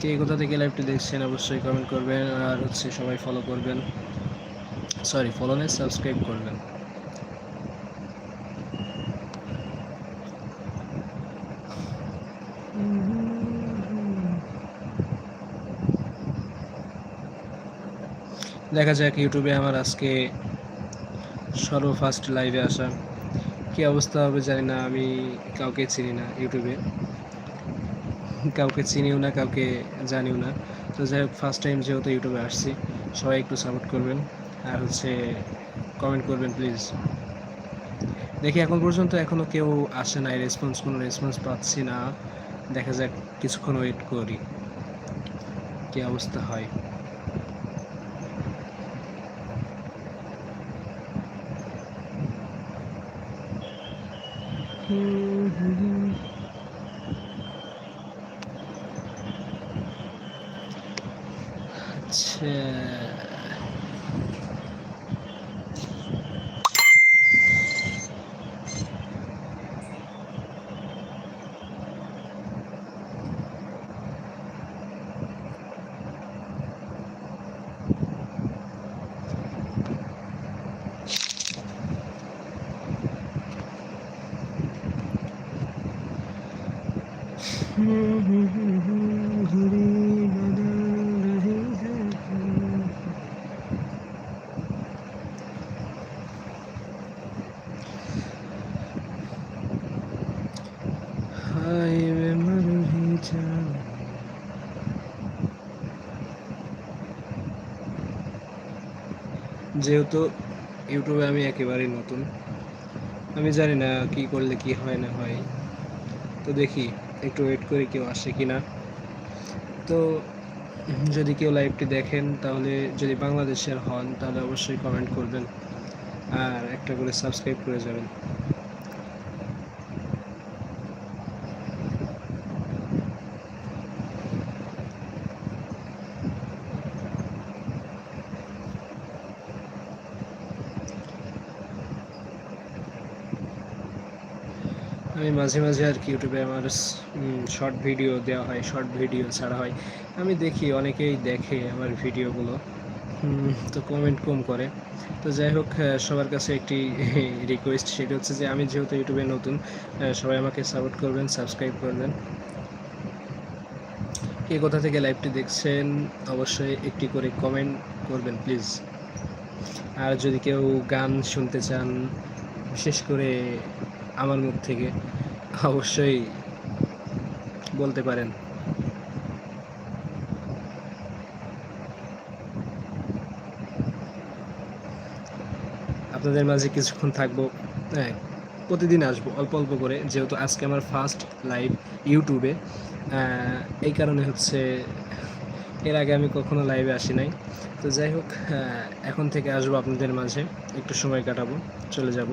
কে কোথা থেকে লাইভটি দেখছেন অবশ্যই কমেন্ট করবেন আর হচ্ছে সবাই ফলো করবেন। সরি ফলো নেই সাবস্ক্রাইব করবেন। দেখা যাক ইউটিউবে আমার আজকে সর্বফার্স্ট লাইভে আসা। কী অবস্থা হবে জানি না, আমি কাউকে চিনি না ইউটিউবে। কাউকে চিনিও না, কাউকে জানিও না। তো যাই হোক ফার্স্ট টাইম যেহেতু ইউটিউবে আসছি, সবাই একটু সাপোর্ট করবেন। আর হচ্ছে কমেন্ট করবেন প্লিজ দেখি এখন পর্যন্ত এখনও কেউ আসে নাই রেসপন্স কোনো রেসপন্স পাচ্ছি না। দেখা যাক, কিছুক্ষণ ওয়েট করি, কী অবস্থা হয়। আচ্ছা হচ্ছে যেহেতু ইউটিউবে আমি একেবারেই নতুন, আমি জানি না কি করলে কি হয় না হয়। তো দেখি, একটু ওয়েট করে কেউ আসে কি না তো যদি কেউ লাইভটি দেখেন, তাহলে যদি বাংলাদেশের হন, তাহলে অবশ্যই কমেন্ট করবেন। আর একটা করে সাবস্ক্রাইব করে যাবেন। মাঝে মাঝে আর কি ইউটিউবে আমার শর্ট ভিডিও দেওয়া হয় শর্ট ভিডিও ছাড়া হয়। আমি দেখি, অনেকেই দেখে আমার ভিডিওগুলো তো কমেন্ট কম করে। তো যাই হোক সবার কাছে একটি রিকোয়েস্ট সেটা হচ্ছে যে আমি যেহেতু ইউটিউবে নতুন সবাই আমাকে সাপোর্ট করবেন সাবস্ক্রাইব করবেন। কে কোথা থেকে লাইভটি দেখছেন, অবশ্যই একটি করে কমেন্ট করবেন প্লিজ আর যদি কেউ গান শুনতে চান, বিশেষ করে আমার মুখ থেকে অবশ্যই বলতে পারেন। আপনাদের মাঝে কিছুক্ষণ থাকব। হ্যাঁ প্রতিদিন আসব, অল্প অল্প করে। যেহেতু আজকে আমার ফার্স্ট লাইভ ইউটিউবে এই কারণে হচ্ছে এর আগে আমি কখনো লাইভে আসি নাই। তো যাই হোক এখন থেকে আসব আপনাদের মাঝে। একটু সময় কাটাবো, চলে যাব।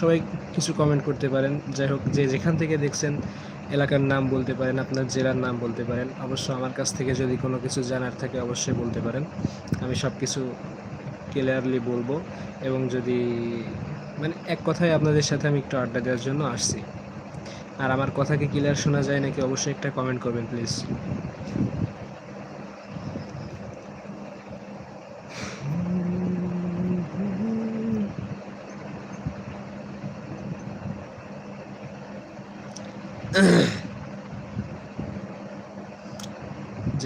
সবাই কিছু কমেন্ট করতে পারেন। যাই হোক, যে যেখান থেকে দেখছেন এলাকার নাম বলতে পারেন, আপনার জেলার নাম বলতে পারেন, অবশ্য আমার কাছ থেকে যদি কোনো কিছু জানার থাকে অবশ্যই বলতে পারেন। আমি সব কিছু ক্লিয়ারলি বলব এবং যদি মানে এক কথায় আপনাদের সাথে আমি একটু আড্ডা দেওয়ার জন্য আসছি। আর আমার কথাকে ক্লিয়ার শোনা যায় নাকি অবশ্যই একটা কমেন্ট করবেন প্লিজ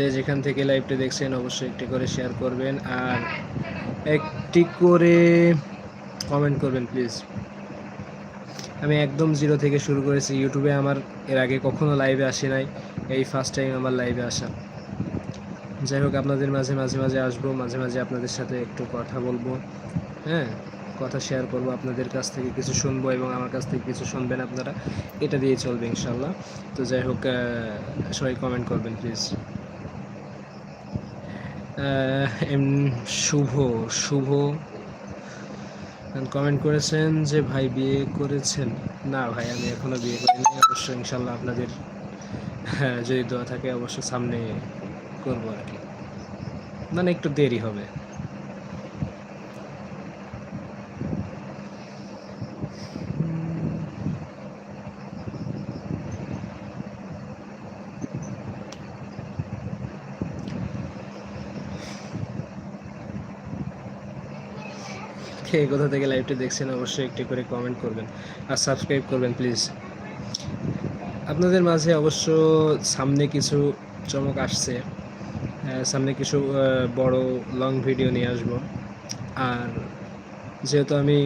যে যেখান থেকে লাইভটি দেখছেন, অবশ্যই একটি করে শেয়ার করবেন আর একটি করে কমেন্ট করবেন প্লিজ আমি একদম জিরো থেকে শুরু করেছি ইউটিউবে আমার এর আগে কখনো লাইভে আসি নাই। এই ফার্স্ট টাইম আমার লাইভে আসা। যাই হোক, আপনাদের মাঝে মাঝে মাঝে আসব। মাঝে মাঝে আপনাদের সাথে একটু কথা বলব। হ্যাঁ কথা শেয়ার করব। আপনাদের কাছ থেকে কিছু শুনব এবং আমার কাছ থেকে কিছু শুনবেন আপনারা। এটা দিয়ে চলবে ইনশাল্লাহ তো যাই হোক সবাই কমেন্ট করবেন প্লিজ শুভ শুভ। কমেন্ট করেছেন যে ভাই বিয়ে করেছেন। না ভাই, আমি এখনও বিয়ে করিনি। অবশ্যই ইনশাল্লাহ আপনাদের হ্যাঁ যদি দোয়া থাকে অবশ্য সামনে করব আর কি। মানে একটু দেরি হবে। কে কোথা থেকে লাইভটি দেখছেন, অবশ্যই একটি করে কমেন্ট করবেন আর সাবস্ক্রাইব করবেন প্লিজ আপনাদের মাঝে অবশ্য সামনে কিছু চমক আসছে। সামনে কিছু বড় লং ভিডিও নিয়ে আসব। আর যেহেতু আমি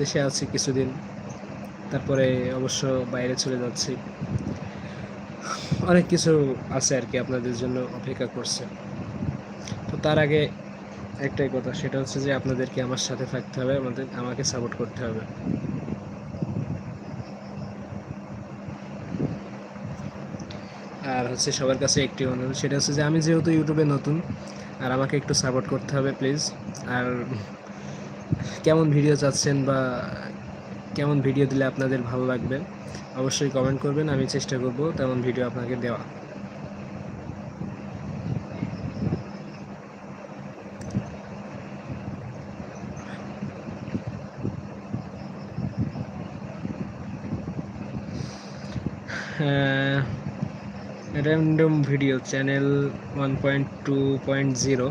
দেশে আছি কিছুদিন, তারপরে অবশ্য বাইরে চলে যাচ্ছি, অনেক কিছু আছে আর কি আপনাদের জন্য অপেক্ষা করছে। তো তার আগে একটাই কথা, সেটা হচ্ছে যে আপনাদেরকে আমার সাথে থাকতে হবে, আমাদের, আমাকে সাপোর্ট করতে হবে। আর হচ্ছে সবার কাছে একটি অনুরোধ, সেটা হচ্ছে যে আমি যেহেতু ইউটিউবে নতুন, আর আমাকে একটু সাপোর্ট করতে হবে প্লিজ আর কেমন ভিডিও চাচ্ছেন বা কেমন ভিডিও দিলে আপনাদের ভালো লাগবে, অবশ্যই কমেন্ট করবেন, আমি চেষ্টা করব তেমন ভিডিও আপনাকে দেওয়া। Random video channel one point two point zero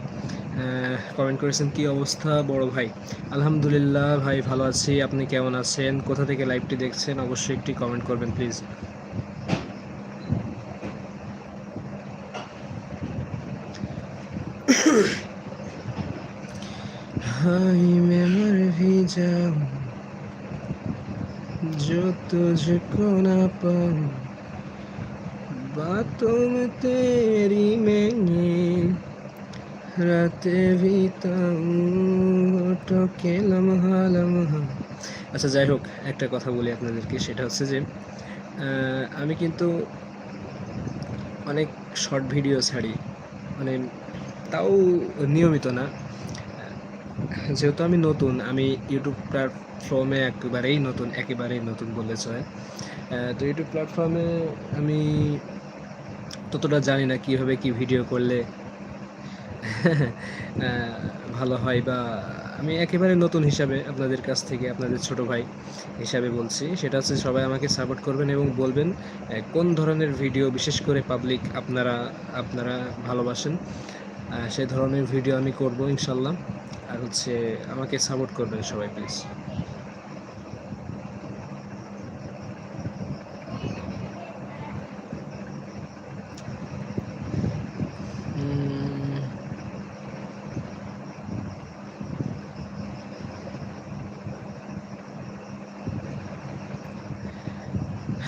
comment করেছেন, কী অবস্থা বড় ভাই? আলহামদুলিল্লাহ ভাই, ভালো আছি। আপনি কেমন আছেন? কোথা থেকে লাইভটি দেখছেন? অবশ্যই একটি কমেন্ট করবেন প্লিজ হাই মেমর ভিজা, যত যখন পাও बातों में तेरी मैंने রাতে বিতাউটো কে লমহা লমহা আচ্ছা যাই হোক একটা কথা বলি আপনাদেরকে সেটা হচ্ছে যে আহ, আমি কিন্তু অনেক শর্ট ভিডিও ছাড়ি মানে তাও নিয়মিত না যেহেতু আমি নতুন আমি ইউটিউব প্ল্যাটফর্মে একেবারেই নতুন একেবারেই নতুন বললে চলে আহ, তো ইউটিউব প্ল্যাটফর্মে আমি ততটা জানি না কীভাবে কি ভিডিও করলে ভালো হয় বা আমি একেবারে নতুন হিসাবে আপনাদের কাছ থেকে, আপনাদের ছোট ভাই হিসাবে বলছি। সেটা হচ্ছে সবাই আমাকে সাপোর্ট করবেন এবং বলবেন কোন ধরনের ভিডিও বিশেষ করে পাবলিক আপনারা আপনারা ভালোবাসেন সেই ধরনের ভিডিও আমি করব ইনশাল্লাহ। আর হচ্ছে আমাকে সাপোর্ট করবেন সবাই please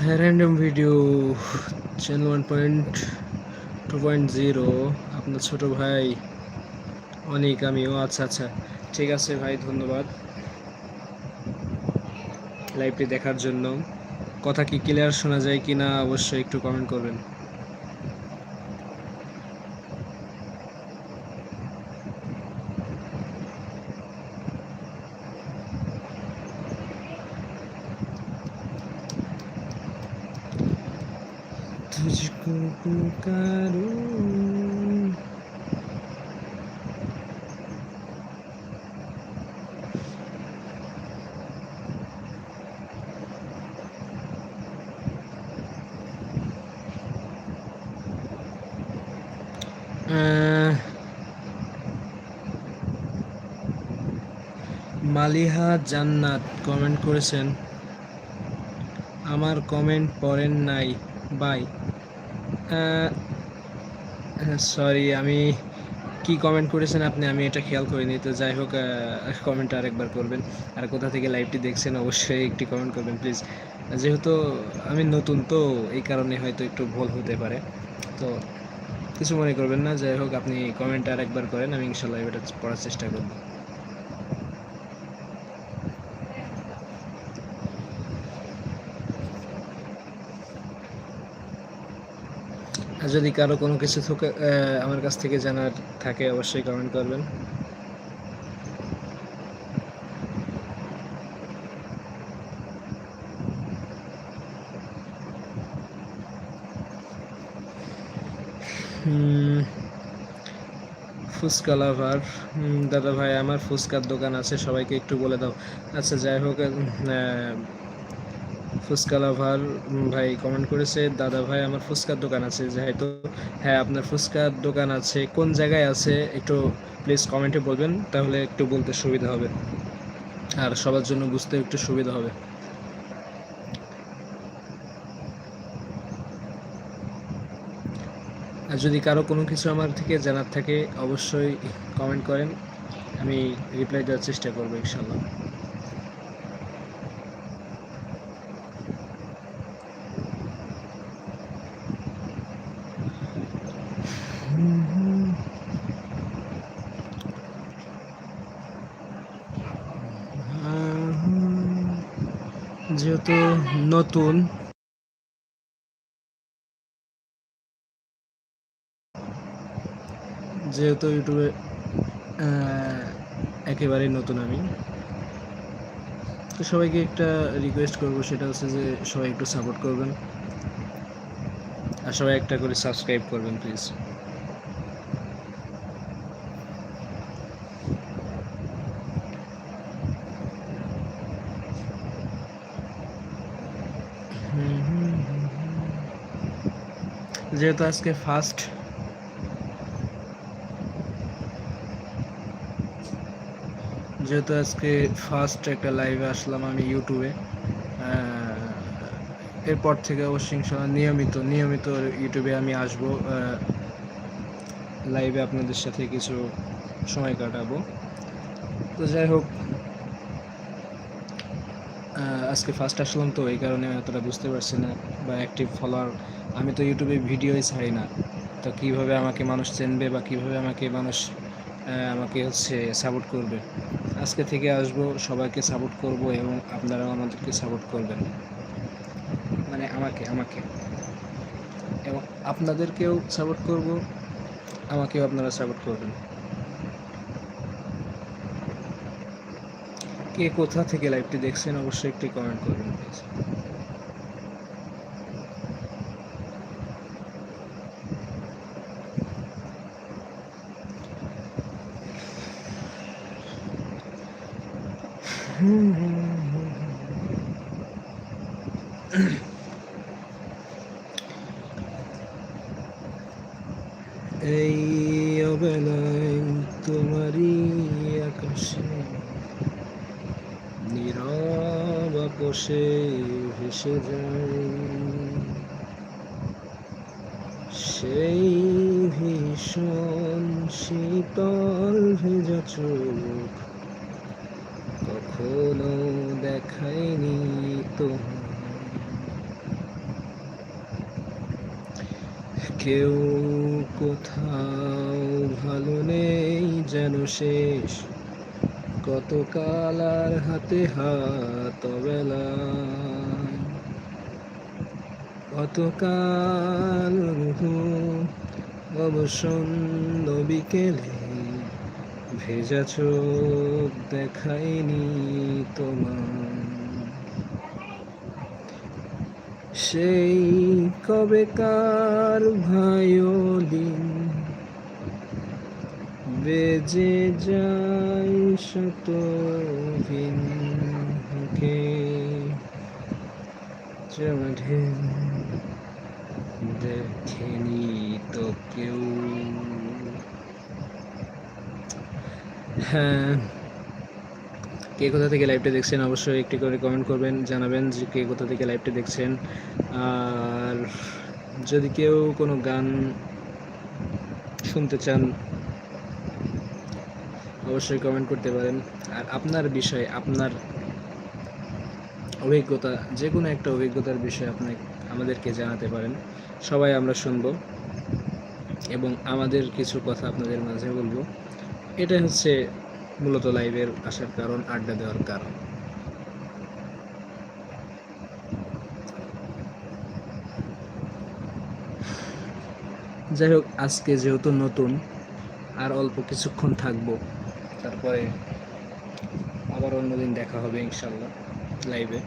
random video channel one point two point zero আপনার ছোটো ভাই, অনেক আমি ও আচ্ছা আচ্ছা। ঠিক আছে ভাই, ধন্যবাদ। লাইভটি দেখার জন্য। কথা কি ক্লিয়ার শোনা যায় কি না অবশ্যই একটু কমেন্ট করবেন। तुझको पुकारूं আহ, মালিহা জান্নাত কমেন্ট করেছেন আমার কমেন্ট পড়েন নাই বাই সরি আমি কি কমেন্ট করেছেন আপনি? আমি এটা খেয়াল করিনি। তো যাই হোক কমেন্ট আরেকবার করবেন। আর কোথা থেকে লাইভটি দেখছেন, অবশ্যই একটি কমেন্ট করবেন প্লিজ যেহেতু আমি নতুন, তো এই কারণে হয়তো একটু ভুল হতে পারে। তো কিছু মনে করবেন না। যাই হোক, আপনি কমেন্ট আরেকবার করেন, আমি ইনশাল্লাহ এটা পড়ার চেষ্টা করব। যদি কারও কোনো কিছু থেকে আমার কাছ থেকে জানার থাকে, অবশ্যই কমেন্ট করবেন। ফুচকা লাভার। দাদা ভাই, আমার ফুচকার দোকান আছে, সবাইকে একটু বলে দাও। আচ্ছা যাই হোক ফুচকা লাভার ভাই কমেন্ট করেছে, দাদা ভাই, আমার ফুচকার দোকান আছে। যেহেতু হ্যাঁ আপনার ফুচকার দোকান আছে, কোন জায়গায় আছে? একটু প্লিজ কমেন্টে বলবেন, তাহলে একটু বলতে সুবিধা হবে। আর সবার জন্য বুঝতে একটু সুবিধা হবে। আর যদি কারও কোনো কিছু আমার থেকে জানার থাকে, অবশ্যই কমেন্ট করেন, আমি রিপ্লাই দেওয়ার চেষ্টা করব, ইনশাল্লাহ যেহেতু নতুন যেহেতু ইউটিউবে একেবারেই নতুন আমি। তো সবাইকে একটা রিকোয়েস্ট করব, সেটা হচ্ছে যে সবাই একটু সাপোর্ট করবেন। আর সবাই একটা করে সাবস্ক্রাইব করবেন প্লিজ যেহেতু আজকে ফার্স্ট যেহেতু আজকে ফার্স্ট একটা লাইভে আসলাম আমি ইউটিউবে এরপর থেকে অবশ্যই নিয়মিত নিয়মিত ইউটিউবে আমি আসব। লাইভে আপনাদের সাথে কিছু সময় কাটাবো। তো যাই হোক আজকে ফার্স্ট আসলাম তো, এই কারণে এতটা বুঝতে পারছি না বা অ্যাক্টিভ ফলোয়ার আমি তো ইউটিউবে ভিডিওই ছাড়ি না। তো কীভাবে আমাকে মানুষ চেনবে বা কীভাবে আমাকে মানুষ আমাকে হচ্ছে সাপোর্ট করবে? আজকে থেকে আসব, সবাইকে সাপোর্ট করব এবং আপনারাও আমাদেরকে সাপোর্ট করবেন। মানে আমাকে আমাকে। এবং আপনাদেরকেও সাপোর্ট করব, আমাকেও আপনারা সাপোর্ট করবেন। কে কোথা থেকে লাইভটি দেখছেন, অবশ্যই একটি কমেন্ট করবেন প্লিজ এই অবেলায় তোমারই আকাশে নীরব ভেসে যায়। সেই ভীষণ শীতল ভেজা চোখ কখনো দেখায়নি তো কেউ কোথাও ভালো নেই যেন শেষ কতকাল আর হাতে হাত বেলা কতকাল অবসন্ন বিকেলে ভেজা চোখ তোমার। সেই কবেকার ভায়োলিন বেজে যাই শত ভিনকে চড়ে দেখেনি তো কেউ। হ্যাঁ কে কোথা থেকে লাইভটা দেখছেন অবশ্যই একটি করে কমেন্ট করবেন, জানাবেন যে কে কোথা থেকে লাইভটা দেখছেন। আর যদি কেউ কোনো গান শুনতে চান অবশ্যই কমেন্ট করতে পারেন। আর আপনার বিষয়ে, আপনার অভিজ্ঞতা যে কোনো একটা অভিজ্ঞতার বিষয়ে আপনি আমাদেরকে জানাতে পারেন। সবাই আমরা শুনব এবং আমাদের কিছু কথা আপনাদের মাঝে বলব। এটা হচ্ছে মূলত লাইভের আসার কারণ, আড্ডা দেওয়ার কারণ। যাই হোক, আজকে যেহেতু নতুন, আর অল্প কিছুক্ষণ থাকব তারপরে আবার অন্যদিন দেখা হবে ইনশাল্লাহ লাইভে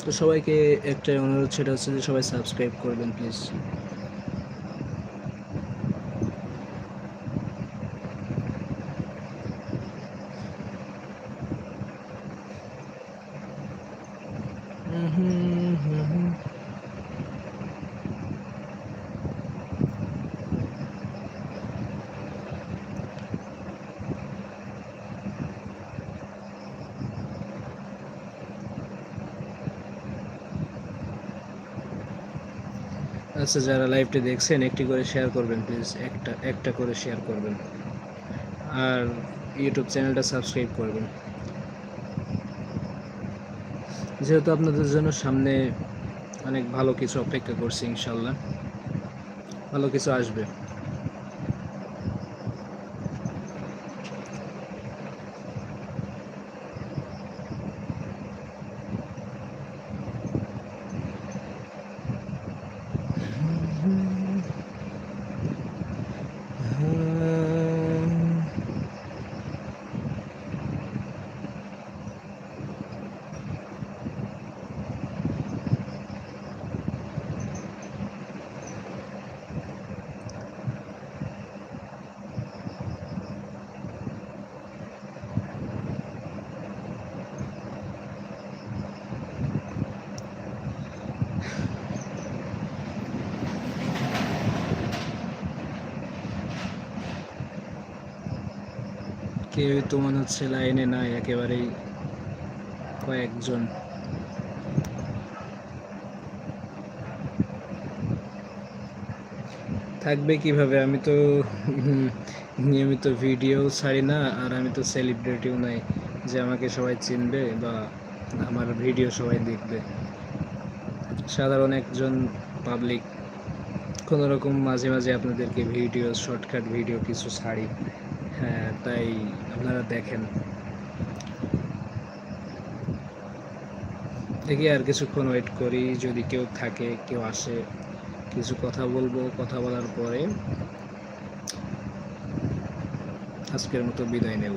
তো সবাইকে একটাই অনুরোধ, সেটা হচ্ছে যে সবাই সাবস্ক্রাইব করবেন প্লিজ আচ্ছা যারা লাইভটি দেখছেন, একটি করে শেয়ার করবেন প্লিজ একটা একটা করে শেয়ার করবেন। আর ইউটিউব চ্যানেলটা সাবস্ক্রাইব করবেন। যেহেতু আপনাদের জন্য সামনে অনেক ভালো কিছু অপেক্ষা করছি, ইনশাল্লাহ। ভালো কিছু আসবে। কেউই তো মনে হচ্ছে লাইনে নাই, একেবারেই কয়েকজন। থাকবে কীভাবে? আমি তো নিয়মিত ভিডিও ছাড়ি না, আর আমি তো সেলিব্রিটিও নাই যে আমাকে সবাই চিনবে বা আমার ভিডিও সবাই দেখবে। সাধারণ একজন পাবলিক কোনো রকম মাঝে মাঝে আপনাদেরকে ভিডিও শর্টকাট ভিডিও কিছু ছাড়ি। তাই আপনারা দেখেন। দেখি আর কিছুক্ষণ ওয়েট করি, যদি কেউ থাকে, কেউ আসে, কিছু কথা বলব, কথা বলার পরে আজকের মতো বিদায় নেব।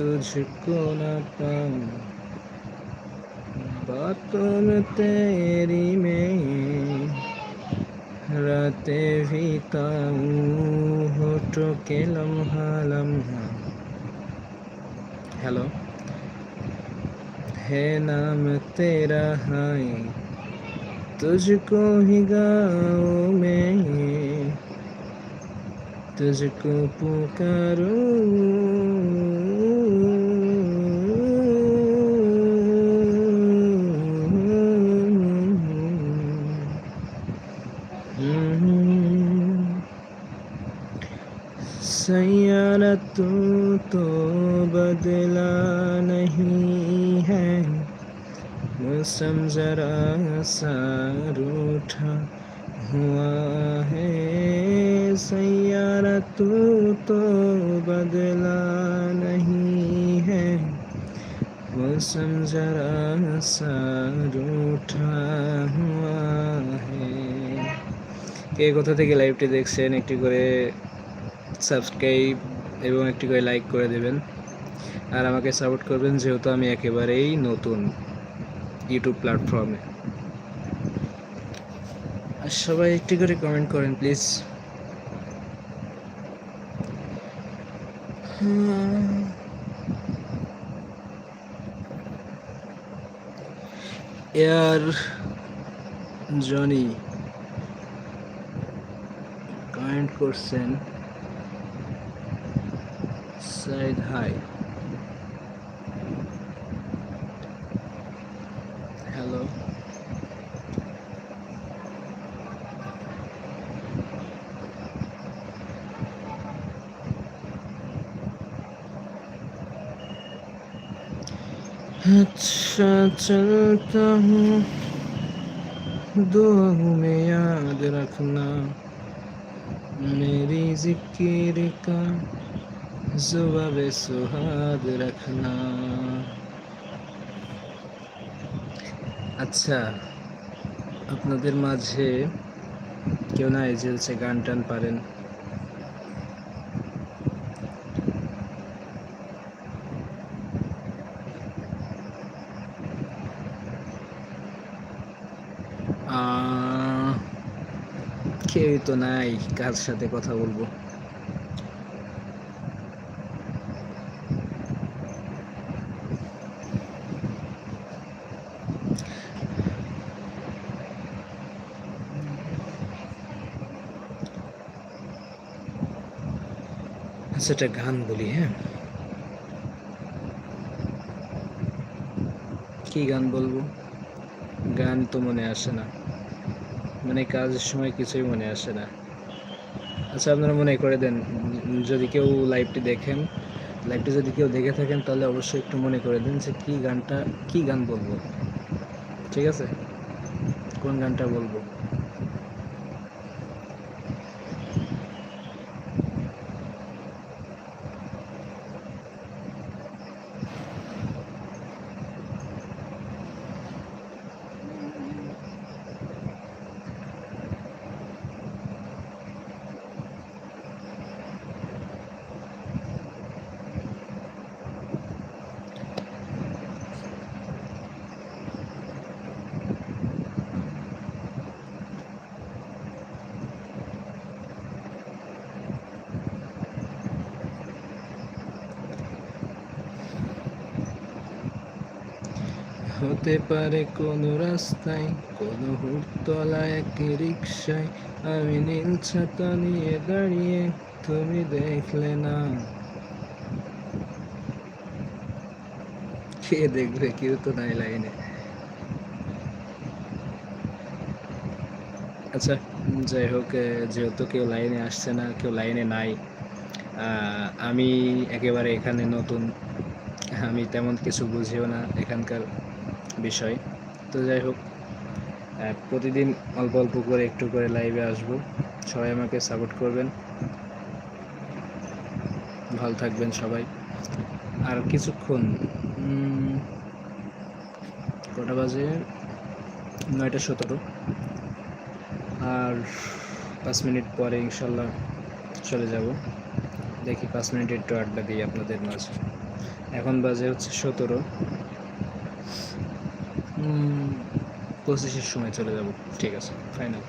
तुझको ना पाऊँ। बातों में तेरी में रातें बिताऊं होठों के लम्हा लम्हा। हेलो? है नाम तेरा हाय, तुझको ही गाऊं मैं। तुझको पुकारूं सैयारा तू तो बदला नहीं है मौसम जरा सा रूठा हुआ है सैयारा तू तो बदला नहीं है मौसम जरा सा रूठा हुआ है কে কোথা থেকে লাইভটি দেখছেন একটি করে সাবস্ক্রাইব এবং একটি করে লাইক করে দেবেন। আর আমাকে সাপোর্ট করবেন যেহেতু আমি একেবারেই নতুন ইউটিউব প্ল্যাটফর্মে। আর সবাই একটি করে কমেন্ট করেন প্লিজ এয়ার জনি কমেন্ট করছেন। said hi. Hello. अच्छा चलता हूँ दुआ में याद रखना मेरी ज़िक्र का জুবাবে সোহাগ রাখনা। আচ্ছা আপনাদের মাঝে কেউ না এজেলছে গান টান পারেন? কেউই তো নাই কার সাথে কথা বলব? আচ্ছা একটা গান বলি হ্যাঁ। কি গান বলব? গান তো মনে আসে না। মানে কাজের সময় কিছুই মনে আসে না। আচ্ছা আপনারা মনে করে দেন, যদি কেউ লাইভটি দেখেন, লাইভটি যদি কেউ দেখে থাকেন, তাহলে অবশ্যই একটু মনে করে দেন যে কী গানটা, কি গান বলব। ঠিক আছে? কোন গানটা বলব? হতে পারে কোনো রাস্তায়, কোনো হুড়তলায় এক রিক্সায় আমি নীল ছাতা নিয়ে দাঁড়িয়ে, তুমি দেখলে না। কে দেখবে কেউ তো নাই লাইনে। আচ্ছা যাই হোক যেহেতু কেউ লাইনে আসছে না, কেউ লাইনে নাই আমি একেবারে এখানে নতুন। আমি তেমন কিছু বুঝিও না এখানকার বিষয়। তো যাই হোক প্রতিদিন অল্প অল্প করে একটু করে লাইভে আসব। সবাই আমাকে সাপোর্ট করবেন। ভালো থাকবেন সবাই। আর কিছুক্ষণ কটা বাজে? নয়টা সতেরো। আর পাঁচ মিনিট পরে ইনশাল্লাহ চলে যাব। দেখি পাঁচ মিনিট একটু আড্ডা দিই আপনাদের মাঝে। এখন বাজে হচ্ছে সতেরো। পঁচিশের সময় চলে যাব। ঠিক আছে ফাইনাল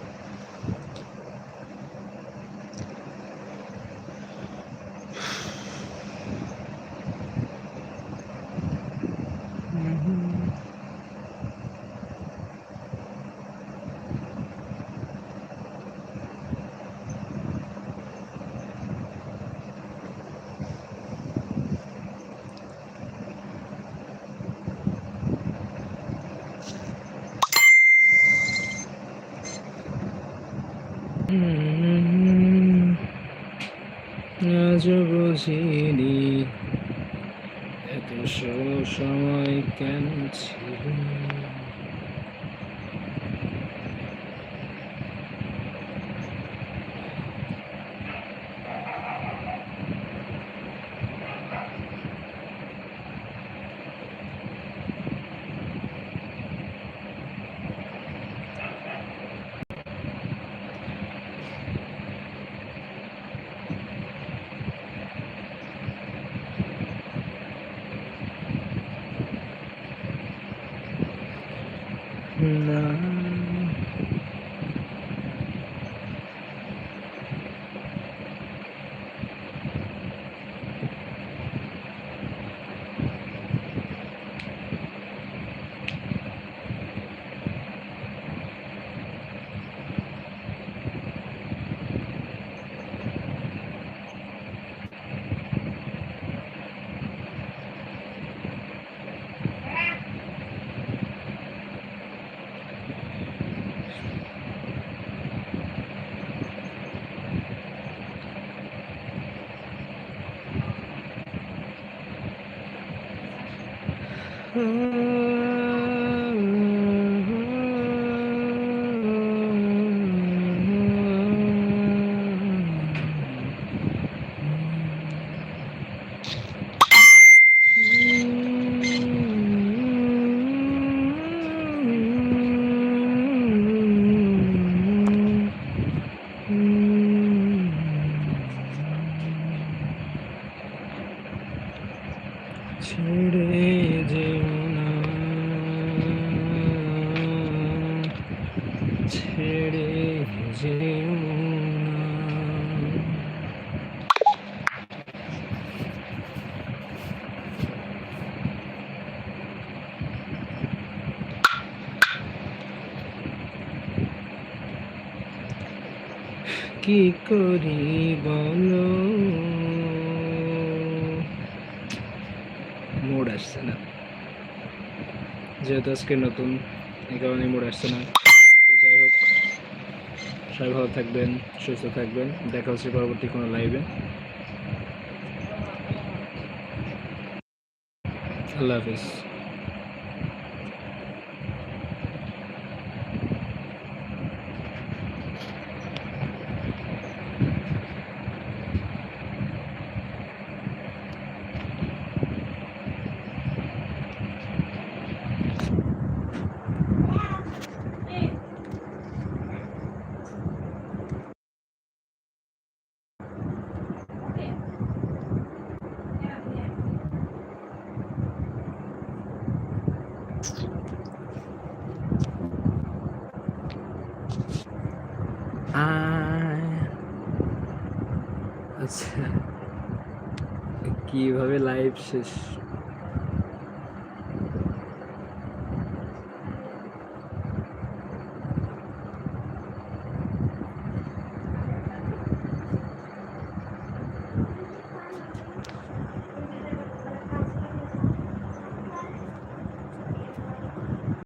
ছেড়ে কি করি বলো? মোড আসছে না। যেহেতু আজকে নতুন এই কারণে মোড আসছে না। সবাই ভালো থাকবেন সুস্থ থাকবেন। দেখা হচ্ছে পরবর্তী কোনো লাইভে আল্লাহ হাফিজ। কীভাবে লাইভ শেষ।